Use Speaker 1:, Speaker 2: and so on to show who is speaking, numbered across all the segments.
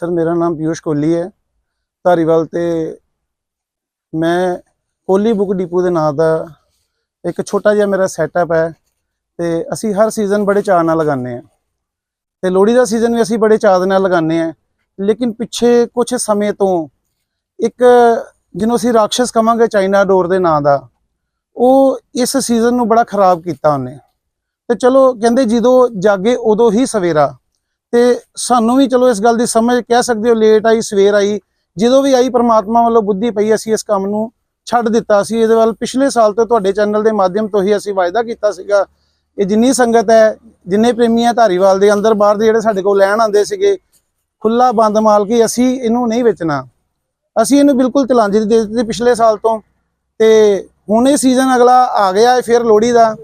Speaker 1: Sir, ਮੇਰਾ ਨਾਮ ਪਿਊਸ਼ ਕੋਹਲੀ ਹੈ। ਧਾਰੀਵਾਲ ਤੇ ਮੈਂ ਕੋਹਲੀ ਬੁੱਕ ਡਿਪੂ ਦੇ ਨਾਂ ਦਾ ਇੱਕ ਛੋਟਾ ਜਿਹਾ ਮੇਰਾ ਸੈਟਅਪ ਹੈ ਤੇ ਅਸੀਂ ਹਰ ਸੀਜ਼ਨ ਬੜੇ ਚਾਅ ਨਾਲ ਲਗਾਉਂਦੇ ਆ ਤੇ ਲੋਹੜੀ ਦਾ ਸੀਜ਼ਨ ਵੀ ਅਸੀਂ ਬੜੇ ਚਾਅ ਦੇ ਨਾਲ ਲਗਾਉਂਦੇ ਆ ਲੇਕਿਨ ਪਿੱਛੇ ਕੁਝ ਸਮੇਂ ਤੋਂ ਇੱਕ ਜਿਹਨੂੰ ਅਸੀਂ ਰਾਖਸ਼ ਕਵਾਂਗੇ ਚਾਈਨਾ ਡੋਰ ਦੇ ਨਾਂ ਦਾ, ਉਹ ਇਸ ਸੀਜ਼ਨ ਨੂੰ ਬੜਾ ਖਰਾਬ ਕੀਤਾ ਉਹਨੇ। ਤੇ ਚਲੋ, ਕਹਿੰਦੇ ਜਦੋਂ ਜਾਗੇ ਉਦੋਂ ਹੀ ਸਵੇਰਾ। ਤੇ ਸਾਨੂੰ ਵੀ ਚਲੋ ਇਸ ਗੱਲ ਦੀ ਸਮਝ ਕਹਿ ਸਕਦੇ ਹੋ ਲੇਟ ਆਈ, ਸਵੇਰ ਆਈ। ਜਦੋਂ ਵੀ ਆਈ, ਪ੍ਰਮਾਤਮਾ ਵੱਲੋਂ ਬੁੱਧੀ ਪਈ, ਅਸੀਂ ਇਸ ਕੰਮ ਨੂੰ ਛੱਡ ਦਿੱਤਾ ਸੀ। ਇਹਦੇ ਵੱਲ ਪਿਛਲੇ ਸਾਲ ਤੋਂ ਤੁਹਾਡੇ ਚੈਨਲ ਦੇ ਮਾਧਿਅਮ ਤੋਂ ਹੀ ਅਸੀਂ ਵਾਅਦਾ ਕੀਤਾ ਸੀਗਾ। ਇਹ ਜਿੰਨੀ ਸੰਗਤ ਹੈ, ਜਿੰਨੇ ਪ੍ਰੇਮੀ ਹੈ ਧਾਰੀਵਾਲ ਦੇ ਅੰਦਰ, ਬਾਹਰ ਦੇ ਜਿਹੜੇ ਸਾਡੇ ਕੋਲ ਲੈਣ ਆਉਂਦੇ ਸੀਗੇ ਖੁੱਲਾ ਬੰਦ ਮਾਲ ਕੇ ਅਸੀਂ ਇਹਨੂੰ ਨਹੀਂ ਵੇਚਣਾ। ਅਸੀਂ ਇਹਨੂੰ ਬਿਲਕੁਲ ਤਲਾਂਜੀ ਦੇ ਦਿੱਤੀ ਪਿਛਲੇ ਸਾਲ ਤੋਂ। ਤੇ ਹੁਣ ਇਹ ਸੀਜ਼ਨ ਅਗਲਾ ਆ ਗਿਆ ਹੈ ਫਿਰ ਲੋਹੜੀ ਦਾ।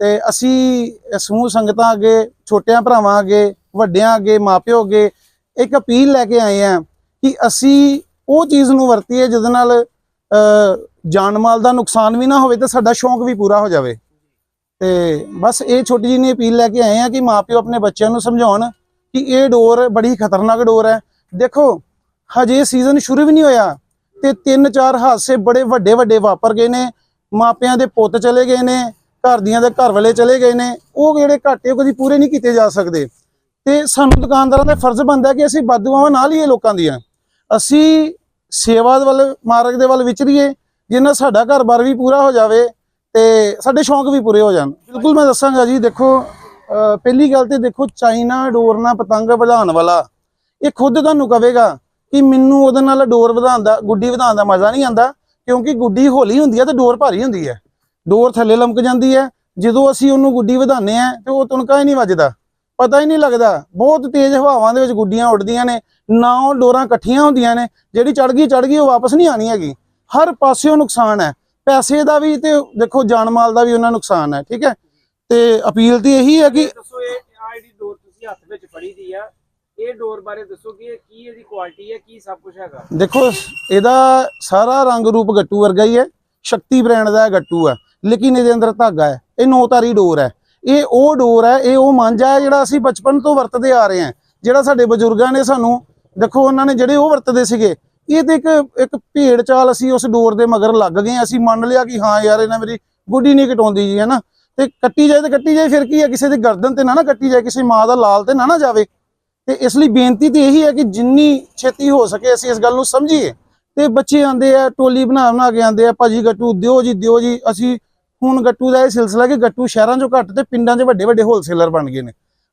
Speaker 1: ਤੇ ਅਸੀਂ ਸਮੂਹ ਸੰਗਤਾਂ ਅੱਗੇ, ਛੋਟਿਆਂ ਭਰਾਵਾਂ ਅੱਗੇ ਵੱਡਿਆਂ ਅੱਗੇ, ਮਾਪਿਓ ਅੱਗੇ ਇੱਕ ਅਪੀਲ ਲੈ ਕੇ ਆਏ ਆ ਕਿ ਅਸੀਂ ਉਹ ਚੀਜ਼ ਨੂੰ ਵਰਤੀਏ ਜਿਹਦੇ ਨਾਲ ਜਾਨ ਮਾਲ ਦਾ ਨੁਕਸਾਨ ਵੀ ਨਾ ਹੋਵੇ ਤੇ ਸਾਡਾ ਸ਼ੌਂਕ ਵੀ ਪੂਰਾ ਹੋ ਜਾਵੇ। ਤੇ ਬਸ ਇਹ ਛੋਟੀ ਜਿਹੀ ਨੇ ਅਪੀਲ ਲੈ ਕੇ ਆਏ ਆ ਕਿ ਮਾਪਿਓ ਆਪਣੇ ਬੱਚਿਆਂ ਨੂੰ ਸਮਝਾਉਣ ਕਿ ਇਹ ਡੋਰ ਬੜੀ ਖਤਰਨਾਕ ਡੋਰ ਹੈ। ਦੇਖੋ, ਹਜੇ ਸੀਜ਼ਨ ਸ਼ੁਰੂ ਵੀ ਨਹੀਂ ਹੋਇਆ ਤੇ ਤਿੰਨ ਚਾਰ ਹਾਦਸੇ ਬੜੇ ਵੱਡੇ ਵੱਡੇ ਵਾਪਰ ਗਏ ਨੇ। ਮਾਪਿਆਂ ਦੇ ਪੁੱਤ ਚਲੇ ਗਏ ਨੇ, ਘਰ ਦੀਆਂ ਦੇ ਘਰ ਵਾਲੇ ਚਲੇ ਗਏ ਨੇ। ਉਹ ਜਿਹੜੇ ਘਾਟੇ ਉਹ ਕਦੀ ਪੂਰੇ ਨਹੀਂ ਕੀਤੇ ਜਾ ਸਕਦੇ। ਤੇ ਸਾਨੂੰ ਦੁਕਾਨਦਾਰਾਂ ਦਾ ਫਰਜ਼ ਬਣਦਾ ਕਿ ਅਸੀਂ ਬਦਦੁਆਵਾਂ ਨਾਲ ਲਈਏ ਲੋਕਾਂ ਦੀਆਂ। ਅਸੀਂ ਸੇਵਾ ਦੇ ਵੱਲ, ਮਾਰਗ ਦੇ ਵੱਲ ਵਿਚਰੀਏ, ਜਿੰਨਾ ਸਾਡਾ ਘਰ-ਬਾਰ ਵੀ ਪੂਰਾ ਹੋ ਜਾਵੇ ਤੇ ਸਾਡੇ ਸ਼ੌਂਕ ਵੀ ਪੂਰੇ ਹੋ ਜਾਣ। ਬਿਲਕੁਲ ਮੈਂ ਦੱਸਾਂਗਾ ਜੀ, ਦੇਖੋ ਪਹਿਲੀ ਗੱਲ ਤੇ ਦੇਖੋ, ਚਾਈਨਾ ਡੋਰ ਨਾਲ ਪਤੰਗ ਵਧਾਉਣ ਵਾਲਾ, ਇਹ ਖੁਦ ਤੁਹਾਨੂੰ ਕਵੇਗਾ ਕਿ ਮੈਨੂੰ ਉਹਦੇ ਨਾਲ ਡੋਰ ਵਧਾਉਣ ਦਾ, ਗੁੱਡੀ ਵਧਾਉਣ ਦਾ ਮਜ਼ਾ ਨਹੀਂ ਆਉਂਦਾ, ਕਿਉਂਕਿ ਗੁੱਡੀ ਹੌਲੀ ਹੁੰਦੀ ਹੈ ਤੇ ਡੋਰ ਭਾਰੀ ਹੁੰਦੀ ਹੈ। ਡੋਰ ਥੱਲੇ ਲਮਕ ਜਾਂਦੀ ਹੈ, ਜਦੋਂ ਅਸੀਂ ਉਹਨੂੰ ਗੁੱਡੀ ਵਧਾਉਂਦੇ ਆ ਤੇ ਉਹ ਤੁਣਕਾ ਹੀ ਨਹੀਂ ਵੱਜਦਾ। ਪਤਾ ਹੀ ਨਹੀਂ ਲੱਗਦਾ। ਬਹੁਤ ਤੇਜ਼ ਹਵਾਵਾਂ ਦੇ ਵਿੱਚ ਗੁੱਡੀਆਂ ਉੱਡਦੀਆਂ ਨੇ ਨਾ ਉਹ ਡੋਰਾਂ ਇਕੱਠੀਆਂ ਹੁੰਦੀਆਂ ਨੇ ਜਿਹੜੀ ਚੜ ਗਈ ਚੜ ਗਈ ਉਹ ਵਾਪਸ ਨਹੀਂ ਆਣੀ ਹੈਗੀ। ਹਰ ਪਾਸਿਓਂ ਨੁਕਸਾਨ ਹੈ। ਪੈਸੇ ਦਾ ਵੀ ਤੇ ਦੇਖੋ ਜਾਨ ਮਾਲ ਦਾ ਵੀ ਉਹਨਾਂ ਨੁਕਸਾਨ ਹੈ ਠੀਕ ਹੈ? ਤੇ ਅਪੀਲ ਤੇ ਇਹੀ ਹੈ ਕਿ
Speaker 2: ਦੱਸੋ ਇਹ ਡੋਰ ਤੁਸੀਂ ਹੱਥ ਵਿੱਚ ਫੜੀ ਦੀ ਆ ਇਹ ਡੋਰ ਬਾਰੇ ਦੱਸੋ ਕਿ ਇਹ ਕੀ ਇਹਦੀ ਕੁਆਲਿਟੀ ਹੈ ਕੀ ਸਭ ਕੁਝ ਹੈਗਾ?
Speaker 1: ਦੇਖੋ ਇਹਦਾ ਸਾਰਾ ਰੰਗ ਰੂਪ ਗੱਟੂ ਵਰਗਾ ਹੀ ਹੈ ਸ਼ਕਤੀ ਬ੍ਰਾਂਡ ਦਾ ਗੱਟੂ ਹੈ ਲੇਕਿਨ ਇਹਦੇ ਅੰਦਰ ਧਾਗਾ ਹੈ। ਇਹ ਨੌ ਤਾਰੀ ਡੋਰ ਹੈ। ਇਹ ਉਹ ਡੋਰ ਹੈ, ਇਹ ਉਹ ਮਾਂਜਾ ਹੈ ਜਿਹੜਾ ਅਸੀਂ ਬਚਪਨ ਤੋਂ ਵਰਤਦੇ ਆ ਰਹੇ ਹਾਂ। ਜਿਹੜਾ ਸਾਡੇ ਬਜ਼ੁਰਗਾਂ ਨੇ ਸਾਨੂੰ, ਦੇਖੋ ਉਹਨਾਂ ਨੇ ਜਿਹੜੇ ਉਹ ਵਰਤਦੇ ਸੀਗੇ, ਇਹ ਤੇ ਇੱਕ ਇੱਕ ਭੇਡ ਚਾਲ ਅਸੀਂ ਉਸ ਡੋਰ ਦੇ ਮਗਰ ਲੱਗ ਗਏ ਅਸੀਂ ਮੰਨ ਲਿਆ ਕਿ ਹਾਂ ਯਾਰ ਇਹਨਾਂ ਮੇਰੀ ਗੁੱਡੀ ਨਹੀਂ ਕਟਾਉਂਦੀ ਜੀ, ਹੈਨਾ? ਤੇ ਕੱਟੀ ਜਾਏ ਤੇ ਕੱਟੀ ਜਾਏ, ਫਿਰ ਕੀ ਹੈ? ਕਿਸੇ ਦੀ ਗਰਦਨ ਤੇ ਨਾ ਨਾ ਕੱਟੀ ਜਾਏ, ਕਿਸੇ ਮਾਂ ਦਾ ਲਾਲ ਤੇ ਨਾ ਨਾ ਜਾਵੇ। ਤੇ ਇਸ ਲਈ ਬੇਨਤੀ ਤੇ ਇਹੀ ਹੈ ਕਿ ਜਿੰਨੀ ਛੇਤੀ ਹੋ ਸਕੇ ਅਸੀਂ ਇਸ ਗੱਲ ਨੂੰ ਸਮਝੀਏ। ਤੇ ਬੱਚੇ ਆਂਦੇ ਆ, ਟੋਲੀ ਬਣਾ ਬਣਾ ਕੇ ਆਂਦੇ ਆ, ਭਾਜੀ ਗੱਟੂ ਦਿਓ ਜੀ ਦਿਓ ਜੀ, ਅਸੀਂ ਹੁਣ ਗੱਟੂ ਦਾ ਇਹ ਸਿਲਸਿਲਾ ਕਿ ਗੱਟੂ ਸ਼ਹਿਰਾਂ 'ਚੋਂ ਘੱਟ ਤੇ ਪਿੰਡਾਂ 'ਚ ਵੱਡੇ ਵੱਡੇ ਹੋਲਸੇਲਰ ਬਣ ਗਏ ਨੇ।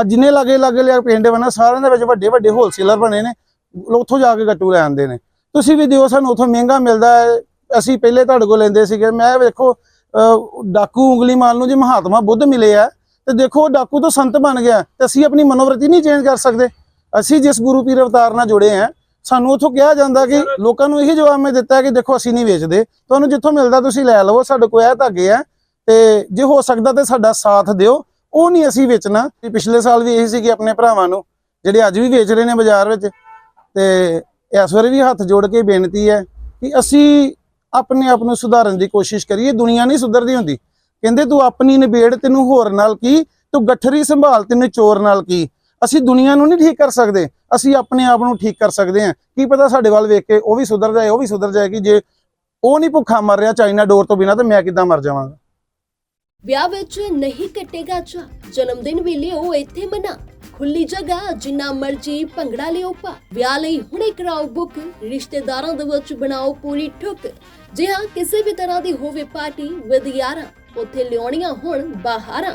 Speaker 1: ਆ ਜਿੰਨੇ ਲਾਗੇ ਲਾਗੇ ਲਿਆ ਪਿੰਡ ਬਣਾ, ਸਾਰਿਆਂ ਦੇ ਵਿੱਚ ਵੱਡੇ ਵੱਡੇ ਹੋਲਸੇਲਰ ਬਣੇ ਨੇ ਉੱਥੋਂ ਜਾ ਕੇ ਗੱਟੂ ਲੈ ਆਉਂਦੇ ਨੇ। ਤੁਸੀਂ ਵੀ ਦਿਓ, ਸਾਨੂੰ ਉੱਥੋਂ ਮਹਿੰਗਾ ਮਿਲਦਾ ਹੈ। ਅਸੀਂ ਪਹਿਲੇ ਤੁਹਾਡੇ ਕੋਲ ਲੈਂਦੇ ਸੀਗੇ। ਮੈਂ ਵੇਖੋ, ਅਹ, ਡਾਕੂ ਉਂਗਲੀ ਮਾਰ ਨੂੰ ਜੇ ਮਹਾਤਮਾ ਬੁੱਧ ਮਿਲੇ ਆ, ਤੇ ਦੇਖੋ ਉਹ ਡਾਕੂ ਤੋਂ ਸੰਤ ਬਣ ਗਿਆ। ਤੇ ਅਸੀਂ ਆਪਣੀ ਮਨੋਵਰਤੀ ਨਹੀਂ ਚੇਂਜ ਕਰ ਸਕਦੇ। ਅਸੀਂ ਜਿਸ ਗੁਰੂ ਪੀਰ ਅਵਤਾਰ ਨਾਲ ਜੁੜੇ ਆ ਸਾਨੂੰ ਉੱਥੋਂ ਕਿਹਾ ਜਾਂਦਾ ਕਿ ਲੋਕਾਂ ਨੂੰ ਇਹੀ ਜਵਾਬ ਮੈਂ ਦਿੱਤਾ ਕਿ ਦੇਖੋ ਅਸੀਂ ਨਹੀਂ ਵੇਚਦੇ। ਤੁਹਾਨੂੰ ਜਿੱਥੋਂ ਮਿਲਦਾ ਤੁਸੀਂ ਲੈ ਲਵੋ ਸਾਡੇ ਕੋਲ ਇਹ ਧਾਗੇ ਆ। ਤੇ ਜੇ ਹੋ ਸਕਦਾ ਤੇ ਸਾਡਾ ਸਾਥ ਦਿਓ। ਉਹ ਨਹੀਂ ਅਸੀਂ ਵੇਚਣਾ। ਪਿਛਲੇ ਸਾਲ ਵੀ ਇਹੀ ਸੀ ਕਿ ਆਪਣੇ ਭਰਾਵਾਂ ਨੂੰ ਜਿਹੜੇ ਅੱਜ ਵੀ ਵੇਚ ਰਹੇ ਨੇ ਬਾਜ਼ਾਰ ਵਿੱਚ ਤੇ ਇਸ ਵਾਰੀ ਵੀ ਹੱਥ ਜੋੜ ਕੇ ਬੇਨਤੀ ਹੈ ਕਿ ਅਸੀਂ ਆਪਣੇ ਆਪ ਨੂੰ ਸੁਧਾਰਨ ਦੀ ਕੋਸ਼ਿਸ਼ ਕਰੀਏ। ਦੁਨੀਆ ਨਹੀਂ ਸੁਧਰਦੀ ਹੁੰਦੀ। ਕਹਿੰਦੇ ਤੂੰ ਆਪਣੀ ਨਿਬੇੜ ਤੈਨੂੰ ਹੋਰ ਨਾਲ ਕੀ? ਤੂੰ ਗੱਠਰੀ ਸੰਭਾਲ ਤੈਨੂੰ ਚੋਰ ਨਾਲ ਕੀ? ਅਸੀਂ ਦੁਨੀਆ ਨੂੰ ਨਹੀਂ ਠੀਕ ਕਰ ਸਕਦੇ, ਅਸੀਂ ਆਪਣੇ ਆਪ ਨੂੰ ਠੀਕ ਕਰ ਸਕਦੇ ਹਾਂ। ਕੀ ਪਤਾ ਸਾਡੇ ਵੱਲ ਵੇਖ ਕੇ ਉਹ ਵੀ ਸੁਧਰ ਜਾਏ, ਉਹ ਵੀ ਸੁਧਰ ਜਾਏਗੀ ਜੇ ਉਹ ਨਹੀਂ ਭੁੱਖਾ ਮਰ ਰਿਹਾ ਚਾਈਨਾ ਡੋਰ ਤੋਂ ਬਿਨਾ, ਤਾਂ ਮੈਂ ਕਿੱਦਾਂ ਮਰ ਜਾਵਾਂਗਾ?
Speaker 3: ਵਿਆਹ ਵਿੱਚ ਨਹੀਂ ਕੱਟੇਗਾ ਚਾ ਜਨਮ ਦਿਨ ਵੀ ਲਿਓ ਇੱਥੇ ਮਨਾ। ਖੁੱਲੀ ਜਗ੍ਹਾ, ਜਿੰਨਾ ਮਰਜ਼ੀ ਭੰਗੜਾ ਲਿਓ ਪਾ ਵਿਆਹ ਲਈ ਹੁਣੇ ਕਰਾਓ ਬੁੱਕ ਰਿਸ਼ਤੇਦਾਰਾਂ ਦੇ ਵਿੱਚ ਬਣਾਓ ਪੂਰੀ ਠੁੱਕ। ਜੇ ਹਾਂ ਕਿਸੇ ਵੀ ਤਰ੍ਹਾਂ ਦੀ ਹੋਵੇ ਪਾਰਟੀ ਵਿਦ ਯਾਰਾਂ ਉੱਥੇ ਲਿਆਉਣੀਆਂ ਹੁਣ ਬਾਹਰਾਂ।